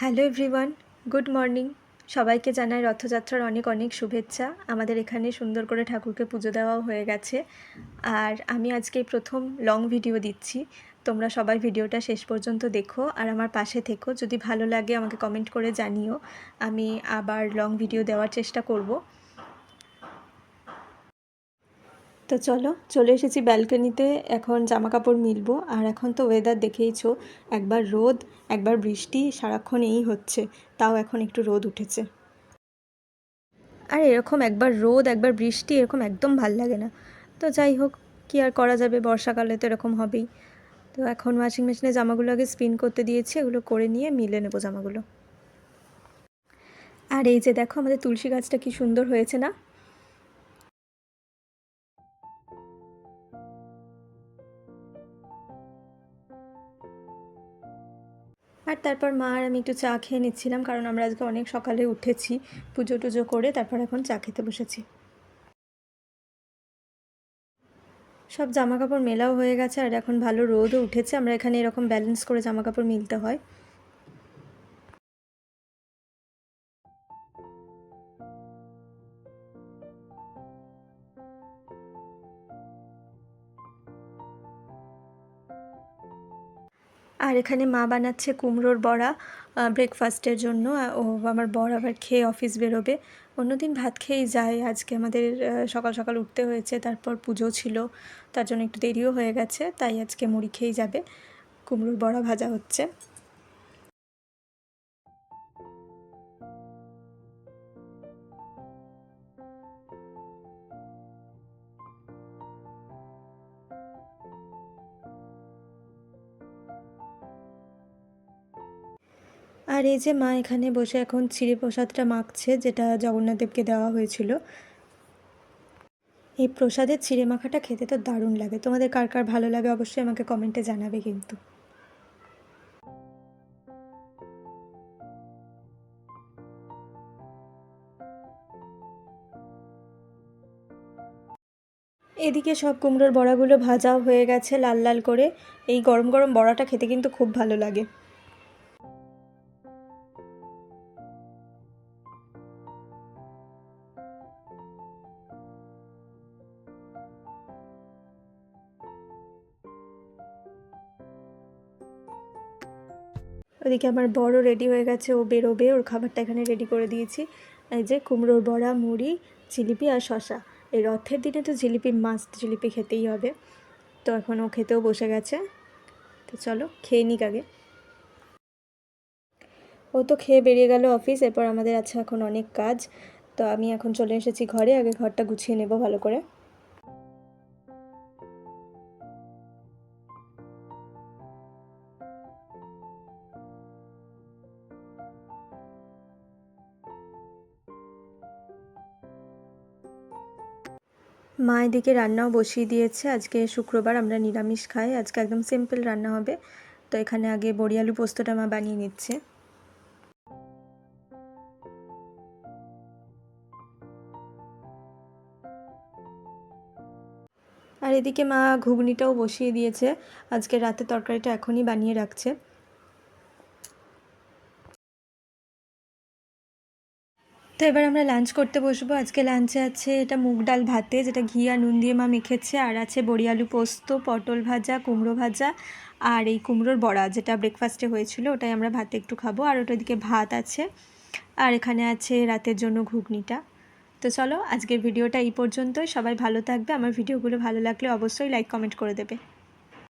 Hello everyone, good morning. সবাইকে জানাই রথযাত্রার অনেক অনেক শুভেচ্ছা। আমাদের এখানে সুন্দর করে ঠাকুরকে পুজো দেওয়াও হয়ে গেছে। আর আমি আজকে প্রথম লং ভিডিও দিচ্ছি। তোমরা সবাই ভিডিওটা শেষ পর্যন্ত দেখো আর আমার পাশে থেকো। যদি ভালো লাগে আমাকে কমেন্ট করে জানিও। আমি আবার লং ভিডিও দেওয়ার চেষ্টা করব। তো চলো, চলে এসেছি ব্যালকনিতে, এখন জামা কাপড় মিলবো। আর এখন তো ওয়েদার দেখেইছো, একবার রোদ, একবার বৃষ্টি, সারাক্ষণ এই হচ্ছে, তাও এখন একটু রোদ উঠেছে। আর এরকম একবার রোদ, একবার বৃষ্টি, এরকম একদম ভালো লাগে না। তো যাই হোক, কী আর করা যাবে, বর্ষাকালে তো এরকম হবেই। তো এখন ওয়াশিং মেশিনে জামাগুলো আগে স্পিন করতে দিয়েছি, এগুলো করে নিয়ে মিলে নেব জামাগুলো। আর এই যে দেখো, আমাদের তুলসী গাছটা কি সুন্দর হয়েছে না? আর তারপর মা আর আমি একটু চা খেয়ে নিচ্ছিলাম, কারণ আমরা আজকে অনেক সকালে উঠেছি, পুজো টুজো করে তারপর এখন চা খেতে বসেছি। সব জামা কাপড় মেলাও হয়ে গেছে আর এখন ভালো রোদও উঠেছে, আমরা এখানে এরকম ব্যালেন্স করে জামা কাপড় মিলতে হয়। আর এখানে মা বানাচ্ছে কুমড়োর বড়া ব্রেকফাস্টের জন্য। ও আমার বর আবার খেয়ে অফিস বেরোবে। অন্যদিন ভাত খেয়েই যায়। আজকে আমাদের সকাল সকাল উঠতে হয়েছে, তারপর পুজো ছিল, তার জন্য একটু দেরিও হয়ে গেছে, তাই আজকে মুড়ি খেয়েই যাবে। কুমড়োর বড়া ভাজা হচ্ছে। আর এই যে মা এখানে বসে এখন চিড়ে প্রসাদটা মাখছে, যেটা জগন্নাথদেবকে দেওয়া হয়েছিল। এই প্রসাদের চিড়ে মাখাটা খেতে তো দারুণ লাগে। তোমাদের কার কার ভালো লাগে অবশ্যই আমাকে কমেন্টে জানাবে কিন্তু। এদিকে সব কুমড়োর বড়াগুলো ভাজাও হয়ে গেছে লাল লাল করে। এই গরম গরম বড়াটা খেতে কিন্তু খুব ভালো লাগে। ওদিকে আমার বড় রেডি হয়ে গেছে, ও বেরোবে, ওর খাবারটা এখানে রেডি করে দিয়েছি। এই যে কুমড়োর বড়া, মুড়ি, জিলিপি আর শশা এই রথের দিনে তো জিলিপি মাস্ট জিলিপি খেতেই হবে। তো এখন ও খেতেও বসে গেছে। তো চলো, খেয়ে নিক আগে। ও তো খেয়ে বেরিয়ে গেল অফিস এরপর আমাদের আছে এখন অনেক কাজ। তো আমি এখন চলে এসেছি ঘরে, আগে ঘরটা গুছিয়ে নেব ভালো করে। মা এদিকে রান্নাও বসিয়ে দিয়েছে। আজকে শুক্রবার আমরা নিরামিষ খাই। আজকে একদম সিম্পল রান্না হবে। তো এখানে আগে বড়ি আলু পোস্তটা মা বানিয়ে নিচ্ছে। আর এদিকে মা ঘুগনিটাও বসিয়ে দিয়েছে। আজকে রাতে তরকারিটা এখনই বানিয়ে রাখছে। তো এবার আমরা লাঞ্চ করতে বসবো। আজকে লাঞ্চে আছে এটা মুগ ডাল ভাতে, যেটা ঘি আর নুন দিয়ে মা মেখেছে। আর আছে বড়ি আলু পোস্ত, পটল ভাজা, কুমড়ো ভাজা আর এই কুমড়োর বড়া, যেটা ব্রেকফাস্টে হয়েছিল, ওটাই আমরা ভাতে একটু খাব। আর ওটার দিকে ভাত আছে। আর এখানে আছে রাতের জন্য ঘুগনিটা। তো চলো, আজকের ভিডিওটা এই পর্যন্তই। সবাই ভালো থাকবে। আমার ভিডিওগুলো ভালো লাগলে অবশ্যই লাইক কমেন্ট করে দেবে।